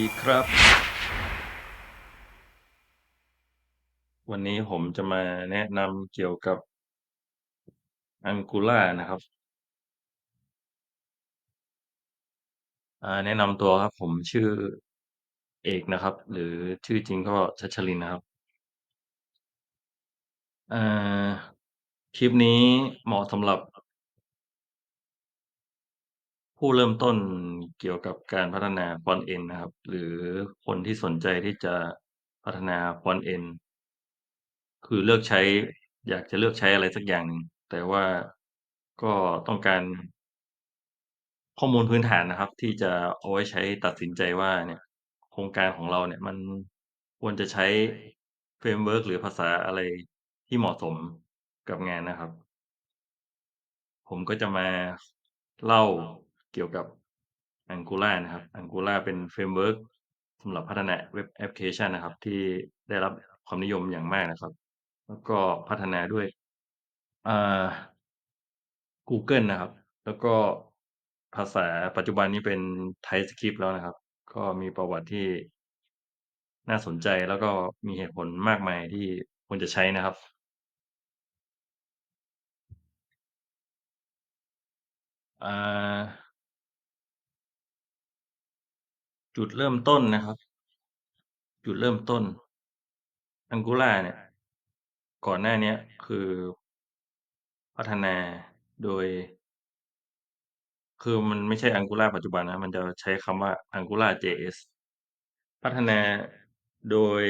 ดีครับ วันนี้ผมจะมาแนะนำเกี่ยวกับ Angular นะครับแนะนำตัวครับ ผมชื่อเอกนะครับ หรือชื่อจริงก็ชัชรินนะครับคลิปนี้เหมาะสำหรับ ผู้เริ่มต้นเกี่ยวกับการพัฒนา Front-end นะครับ หรือคนที่สนใจที่จะพัฒนา Front-end คือเลือกใช้ อยากจะเลือกใช้อะไรสักอย่างหนึ่ง แต่ว่าก็ต้องการ ข้อมูลพื้นฐานนะครับ ที่จะเอาไว้ใช้ตัดสินใจว่าเนี่ย โครงการของเราเนี่ยมันควรจะใช้เฟรมเวิร์กหรือภาษาอะไรที่เหมาะสมกับงานนะครับ ผมก็จะมา เล่า เกี่ยวกับ Angular นะครับ Angular เป็นเฟรมเวิร์กสำหรับพัฒนาเว็บแอปพลิเคชันนะครับ ที่ได้รับความนิยมอย่างมากนะครับ แล้วก็พัฒนาด้วยอ่ากูเกิลนะครับ แล้วก็ภาษาปัจจุบันนี้เป็น TypeScript แล้วนะครับ ก็มีประวัติที่น่าสนใจแล้วก็มีเหตุผลมากมายที่ควรจะใช้นะครับ อ่า จุดเริ่มต้นนะครับ จุดเริ่มต้น Angular เนี่ย ก่อนหน้าเนี้ย คือพัฒนาโดย คือมันไม่ใช่ Angular ปัจจุบันนะ มันจะใช้คำว่า Angular JS พัฒนาโดย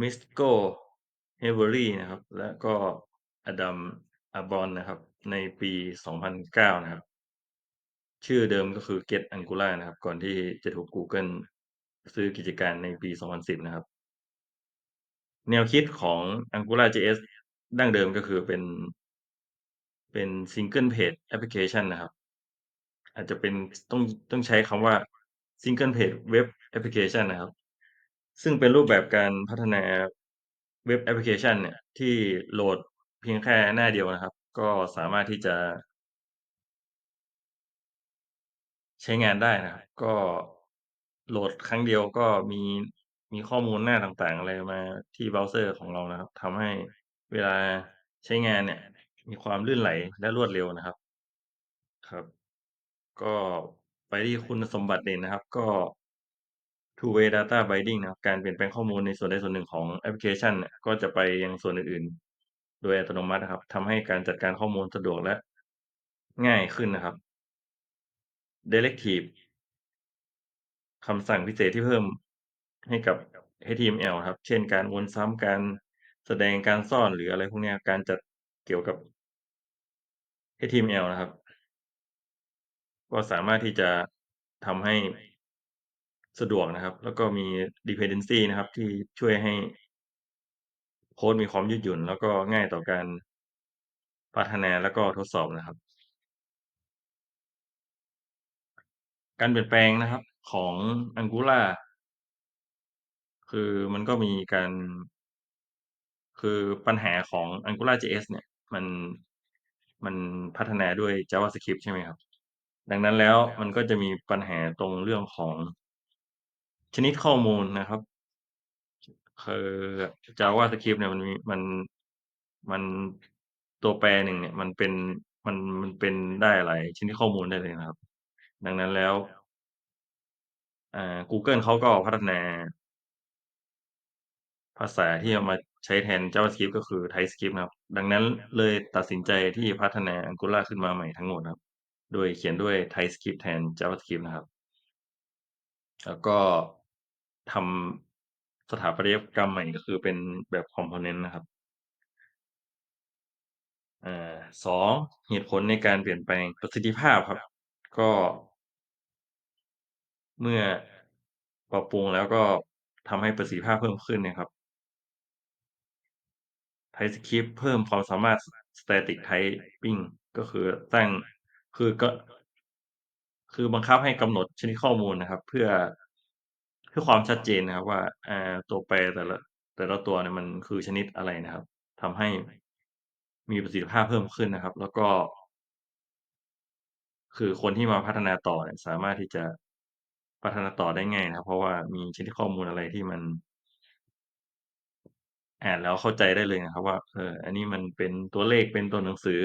Misco Hevery นะครับ และก็ Adam Abron นะครับ ในปี 2009 นะครับ ชื่อเดิมก็คือ Get Angular นะครับ ก่อนที่จะถูกกูเกิลซื้อกิจการในปี 2010 นะครับ แนวคิดของ Angular JS ดั้งเดิมก็คือเป็น เป็น Single Page Application นะครับ อาจจะเป็น ต้อง ต้องใช้คำว่า Single Page Web Application นะครับ ซึ่งเป็นรูปแบบการพัฒนาเว็บแอปพลิเคชันเนี่ย ที่โหลดเพียงแค่หน้าเดียวนะครับ ก็สามารถที่จะ ใช้งานได้นะครับ ก็โหลดครั้งเดียวก็มี มีข้อมูลหน้าต่าง ๆ อะไรมาที่เบราว์เซอร์ของเรานะครับ ทำให้เวลาใช้งานเนี่ย มีความลื่นไหลและรวดเร็วนะครับ ครับ ก็ไปที่คุณสมบัติเด่นนะครับ ก็ Two way data binding นะครับ การเปลี่ยนแปลงข้อมูลในส่วนใดส่วนหนึ่งของแอปพลิเคชันเนี่ย ก็จะไปยังส่วนอื่น ๆ โดยอัตโนมัตินะครับ ทำให้การจัดการข้อมูลสะดวกและง่ายขึ้นนะครับ Directive คำสั่งพิเศษที่เพิ่มให้กับ HTML ครับ เช่น การวนซ้ำ การแสดง การซ่อน หรืออะไรพวกเนี้ย การจัดเกี่ยวกับ HTML นะครับ ก็สามารถที่จะทำให้สะดวกนะครับ แล้วก็มี Dependency นะครับ ที่ช่วยให้โค้ดมีความยืดหยุ่น แล้วก็ง่ายต่อการพัฒนา แล้วก็ทดสอบนะครับ การเปลี่ยนแปลงนะครับของ Angular คือมันก็มีการ คือปัญหาของ Angular JS เนี่ย มัน มันพัฒนาด้วย JavaScript ใช่ไหมครับ ดังนั้นแล้วมันก็จะมีปัญหาตรงเรื่องของชนิดข้อมูลนะครับ คือ JavaScript เนี่ยมันมีมัน มันตัวแปรหนึ่งเนี่ย มันเป็น มัน มันเป็นได้หลายชนิดข้อมูลได้เลยนะครับ ดังนั้นแล้ว อ่า กูเกิลเขาก็พัฒนา ภาษาที่เอามาใช้แทน JavaScript ก็คือ TypeScript นะครับ ดังนั้นเลยตัดสินใจที่พัฒนา Angular ขึ้นมาใหม่ทั้งหมดครับ โดยเขียนด้วย TypeScript แทน JavaScript นะครับ แล้วก็ทำสถาปัตยกรรมใหม่ ก็คือเป็นแบบคอมโพเนนต์นะครับ อ่า 2 เหตุผลในการเปลี่ยนแปลง ประสิทธิภาพครับ ก็ เมื่อปรับปรุงแล้ว ก็ทำให้ประสิทธิภาพเพิ่มขึ้นนะครับ TypeScript เพิ่มความสามารถ Static Typing ก็คือตั้ง คือก็ คือบังคับให้กำหนดชนิดข้อมูลนะครับ เพื่อ เพื่อความชัดเจนนะครับว่า อ่า ตัวแปรแต่ละ แต่ละตัวเนี่ยมันคือชนิดอะไรนะครับ ทำให้ มีประสิทธิภาพเพิ่มขึ้นนะครับ แล้วก็ คือคนที่มาพัฒนาต่อเนี่ย สามารถที่จะ พัฒนาต่อได้ง่ายนะครับ เพราะว่ามีชนิดข้อมูลอะไรที่มัน อ่านแล้วเข้าใจได้เลยนะครับ ว่า เออ อันนี้มันเป็นตัวเลขเป็นตัวหนังสือ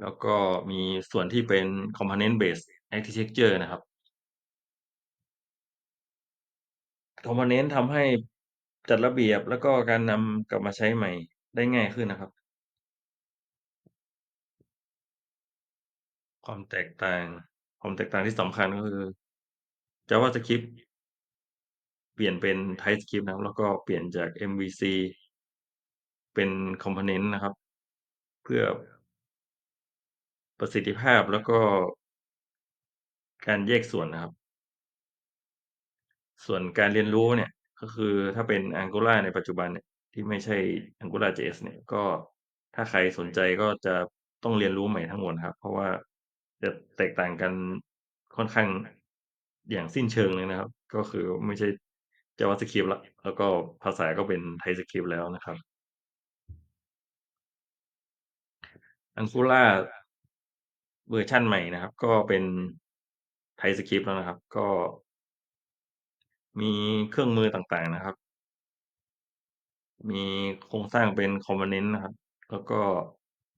แล้วก็มีส่วนที่เป็น Component Based Architecture นะครับ Component ทำให้จัดระเบียบ แล้วก็การนำกลับมาใช้ใหม่ได้ง่ายขึ้นนะครับ ความแตกต่าง ความแตกต่างที่สำคัญ ก็คือ JavaScript เปลี่ยนเป็น TypeScript นะครับ แล้วก็เปลี่ยนจาก MVC เป็น Component นะครับ เพื่อ ประสิทธิภาพ แล้วก็ การแยกส่วนนะครับ ส่วนการเรียนรู้เนี่ย ก็คือถ้าเป็น Angular ในปัจจุบันเนี่ย ที่ไม่ใช่ AngularJS เนี่ย ก็ ถ้าใครสนใจก็จะต้องเรียนรู้ใหม่ทั้งหมดครับ เพราะว่า จะแตกต่างกันค่อนข้าง อย่างสิ้นเชิงเลยนะครับ ก็คือไม่ใช่ JavaScript แล้ว แล้วก็ภาษาก็เป็น TypeScript แล้วนะครับ Angular เวอร์ชันใหม่นะครับ ก็เป็น TypeScript แล้วนะครับ ก็ มีเครื่องมือต่าง ๆ นะครับ มีโครงสร้างเป็น Component นะครับ แล้วก็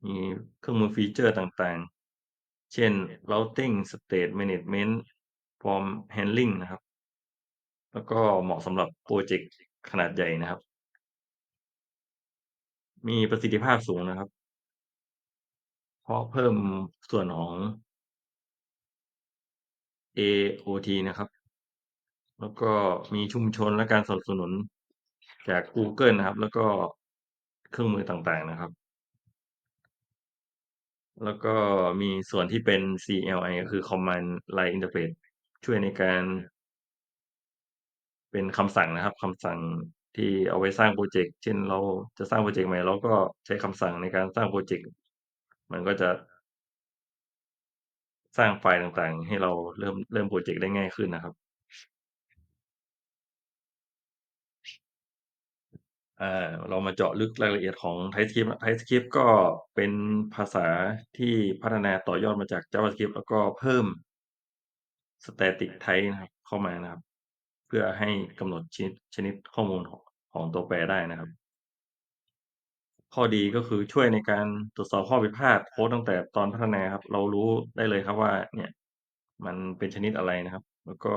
มีเครื่องมือฟีเชอร์ต่าง ๆ เช่น Routing State Management Form Handling นะครับ แล้วก็เหมาะสำหรับพรเจกต์ขนาดใหญ่นะครับ มีประสิทธิภาพสูงนะครับ เพราะเพิ่มส่วนของ AOT นะครับ แล้วก็มีชุมชนและการสนับสนุนจากกูเกิลนะครับ แล้วก็เครื่องมือต่างๆนะครับ แล้วก็มีส่วนที่เป็น CLI ก็คือ Command Line Interface ช่วยในการ เป็นคำสั่งนะครับคำสั่งที่เอาไว้สร้างพรเจกต์ เช่นเราจะสร้างพรเจกต์ใหม่เราก็ใช้คำสั่งในการสร้างพรเจกต์ มันก็จะ สร้างไฟล์ต่างๆ ให้เราเริ่มเริ่มพรเจกต์ได้ง่ายขึ้นนะครับ อ่าเรามาเจาะลึกรายละเอียดของ TypeScript TypeScript ก็เป็นภาษาที่พัฒนาต่อยอดมาจาก JavaScript แล้วก็เพิ่ม Static Type นะครับเข้ามานะครับ เพื่อให้กำหนดชนิดชนิดข้อมูลของของตัวแปรได้นะครับ ข้อดีก็คือช่วยในการตรวจสอบข้อผิดพลาดโค้ดตั้งแต่ตอนพัฒนาครับ เรารู้ได้เลยครับว่าเนี่ยมันเป็นชนิดอะไรนะครับ แล้วก็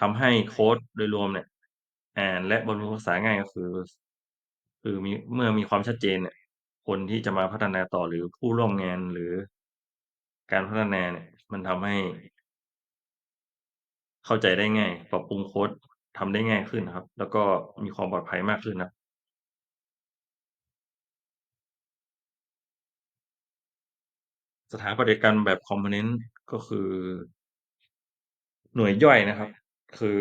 ทำให้โค้ดโดยรวมเนี่ย อ่านและบำรุงรักษาง่าย ก็คือ คือมี เมื่อมีความชัดเจนเนี่ย คนที่จะมาพัฒนาต่อ หรือผู้ร่วมงาน หรือ การพัฒนาเนี่ย มันทำให้ เข้าใจได้ง่าย ปรับปรุงโค้ดทำได้ง่ายขึ้นครับ แล้วก็มีความปลอดภัยมากขึ้นนะสถาปัตยกรรมแบบ Component ก็คือ หน่วยย่อยนะครับ คือ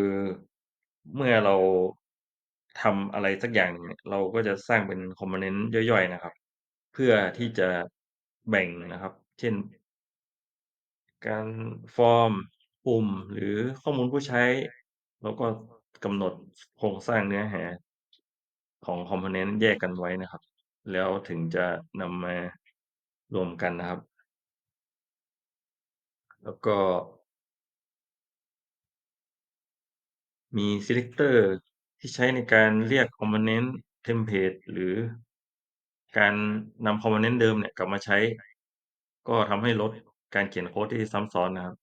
เมื่อเราทำอะไรสักอย่างหนึ่งเนี่ย เราก็จะสร้างเป็น Component ย่อย ๆ นะครับ เพื่อที่จะแบ่งนะครับ เช่น การฟอร์ม ปุ่ม หรือข้อมูลผู้ใช้ แล้วก็กำหนดโครงสร้างเนื้อหา ของ Component แยกกันไว้นะครับ แล้วถึงจะนำมารวมกันนะครับ แล้วก็ มี Selector ที่ใช้ในการเรียก Component เทมเพลตหรือการนำ Component เดิมเนี่ยกลับมาใช้ ก็ทำให้ลดการเขียนโค้ดที่ซ้ำซ้อนนะครับ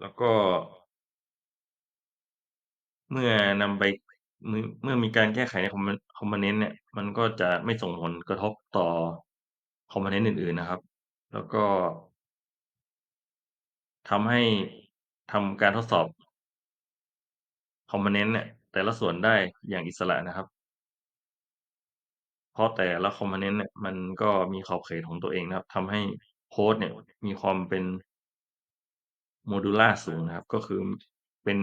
แล้วก็ เมื่อนำไป มือ เมื่อมีการแก้ไขใน Compo Component เนี่ย มันก็จะไม่ส่งผลกระทบต่อ Component อื่น ๆ นะครับ แล้วก็ ทำให้ ทำการทดสอบ Component เนี่ย แต่ละส่วนได้อย่างอิสระนะครับ เพราะแต่ละ Component เนี่ย มันก็มีขอบเขตของตัวเองนะครับ ทำให้โคดเนี่ยมีความเป็น Modular สูงนะครับ ก็คือเป็น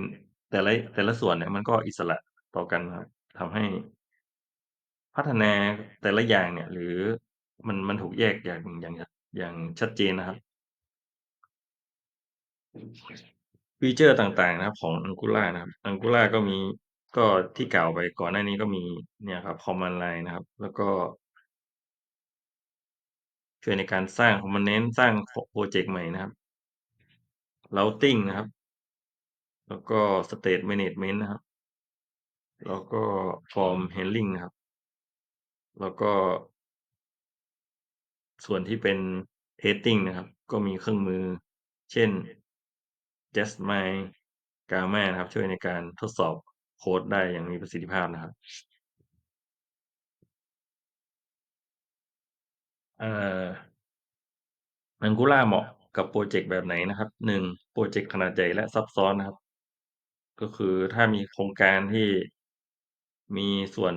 แต่ละ แต่ละส่วนเนี่ย มันก็อิสระต่อกันนะครับ ทำให้ พัฒนาแต่ละอย่างเนี่ย หรือมัน มันถูกแยกอย่าง อย่าง อย่างชัดเจนนะครับ ฟีเชอร์ต่าง ๆ นะครับของ Angular นะครับ Angular ก็มี ก็ที่กล่าวไปก่อนหน้านี้ก็มีเนี่ยครับ Command Line นะครับ แล้วก็ ช่วยในการสร้าง Component สร้างพพรเจกต์ใหม่นะครับ Routing นะครับ แล้วก็ State Management นะครับ แล้วก็ Form Handling นะครับ แล้วก็ ส่วนที่เป็น Testing นะครับ ก็มีเครื่องมือ เช่น Justmind Gamma นะครับ ช่วยในการทดสอบโค้ดได้อย่างมีประสิทธิภาพนะครับเอ่อ Angular เหมาะกับพรเจกต์แบบไหนนะครับ1พรเจกต์ขนาดใหญ่และซับซ้อนนะครับ ก็คือถ้ามีโครงการที่มีส่วน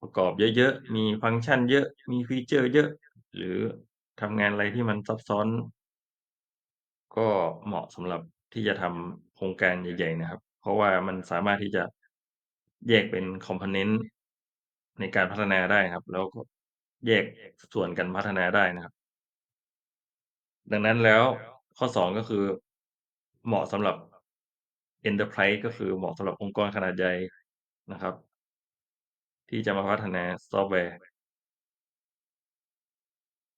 ประกอบเยอะๆ มีฟังก์ชันเยอะ มีฟีเชอร์เยอะ หรือทำงานอะไรที่มันซับซ้อน ก็เหมาะสำหรับที่จะทำโครงการใหญ่ ๆ นะครับ เพราะว่ามันสามารถที่จะแยกเป็น Component ในการพัฒนาได้ครับ แล้วก็แยกส่วนกันพัฒนาได้นะครับ ดังนั้นแล้ว ข้อ 2 ก็คือ เหมาะสำหรับ Enterprise ก็คือเหมาะสำหรับองค์กรขนาดใหญ่นะครับ ที่จะมาพัฒนาซอฟต์แวร์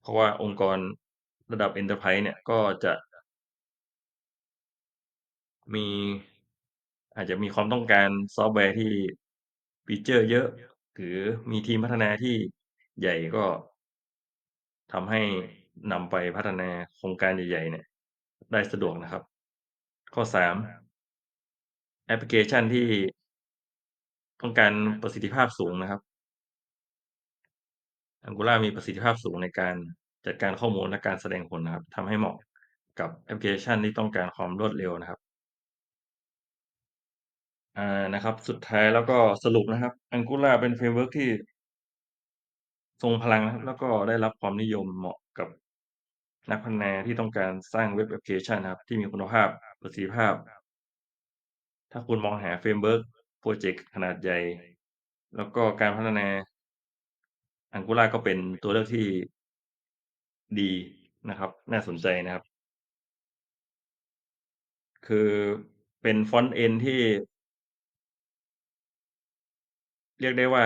เพราะว่าองค์กรระดับ Enterprise เนี่ย ก็จะ มี อาจจะมีความต้องการซอฟต์แวร์ที่ ฟีเชอร์เยอะ หรือมีทีมพัฒนาที่ใหญ่ ก็ ทำให้นำไปพัฒนาโครงการใหญ่ ๆ เนี่ย ได้สะดวกนะครับ ข้อ 3 แอปพลิเคชันที่ ต้องการประสิทธิภาพสูงนะครับ Angular มีประสิทธิภาพสูงในการจัดการข้อมูล และการแสดงผลนะครับ ทำให้เหมาะกับแอปพลิเคชันที่ต้องการความรวดเร็วนะครับ อ่านะครับ สุดท้ายแล้วก็สรุปนะครับ Angular เป็น เฟรมเวิร์ก ที่ ทรงพลังนะครับ แล้วก็ได้รับความนิยม เหมาะกับนักพัฒนาที่ต้องการสร้างเว็บแอปพลิเคชันนะครับ ที่มีคุณภาพ ประสิทธิภาพ ถ้าคุณมองหา เฟรมเวิร์ก พรอเจกต์ขนาดใหญ่ แล้วก็การพัฒนา Angular ก็เป็นตัวเลือกที่ ดีนะครับ น่าสนใจนะครับ คือเป็น Front End ที่ เรียกได้ว่า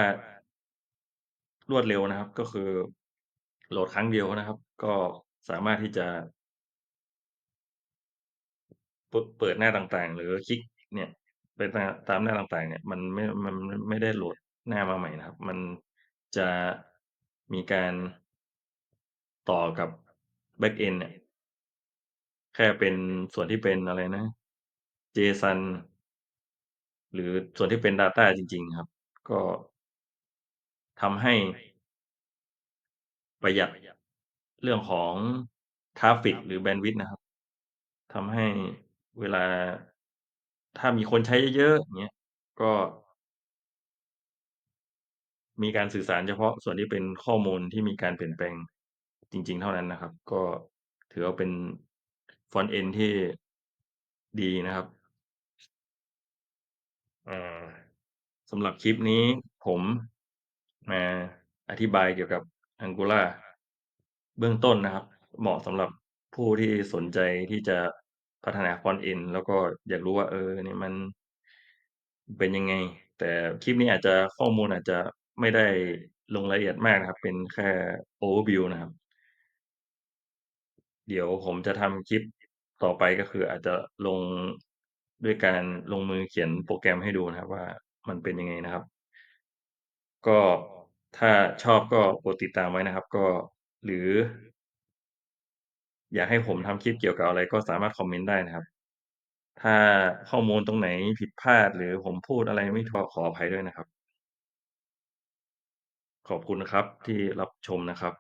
รวดเร็วนะครับ ก็คือ โหลดครั้งเดียวนะครับ ก็สามารถที่จะปึบเปิดหน้าต่าง ๆ หรือคลิกเนี่ย ไปตาตามหน้าต่าง ๆ เนี่ย มันไม่ มัน มันไม่ได้โหลดหน้ามาใหม่นะครับ มันจะมีการ ต่อกับ Backend เนี่ย แค่เป็น ส่วนที่เป็นอะไรนะ JSON หรือส่วนที่เป็นดาตาจริง ๆ ครับ ก็ ทำให้ ประหยัด เรื่องของทราฟิกหรือ Bandwidth นะครับ ทำให้เวลา ถ้ามีคนใช้เยอะ ๆ อย่างเงี้ย ก็ มีการสื่อสารเฉพาะส่วนที่เป็นข้อมูลที่มีการเปลี่ยนแปลงจริง ๆ เท่านั้นนะครับ ก็ถือว่าเป็น Front End ที่ ดีนะครับอ่าำหรับคลิปนี้ ผมมาอธิบายเกี่ยวกับ Angular เบื้องต้นนะครับ เหมาะสำหรับผู้ที่สนใจที่จะพัฒนา Front End แล้วก็อยากรู้ว่า เออเนี่ยมันเป็นยังไง แต่คลิปนี้อาจจะข้อมูลอาจจะไม่ได้ลงรายละเอียดมากนะครับ เป็นแค่ Overview นะครับ เดี๋ยวผมจะทำคลิปต่อไปก็คืออาจจะลงด้วยการลงมือเขียนโปรแกรมให้ดูนะครับว่า มันเป็นยังไงนะครับ ก็ ถ้าชอบก็โปรดติดตามไว้นะครับ ก็ หรือ อยากให้ผมทำคลิปเกี่ยวกับอะไร ก็สามารถคอมเมนต์ได้นะครับ ถ้าข้อมูลตรงไหนผิดพลาด หรือผมพูดอะไรไม่ถูก็ขออภัยด้วยนะครับ ขอบคุณนะครับที่รับชมนะครับ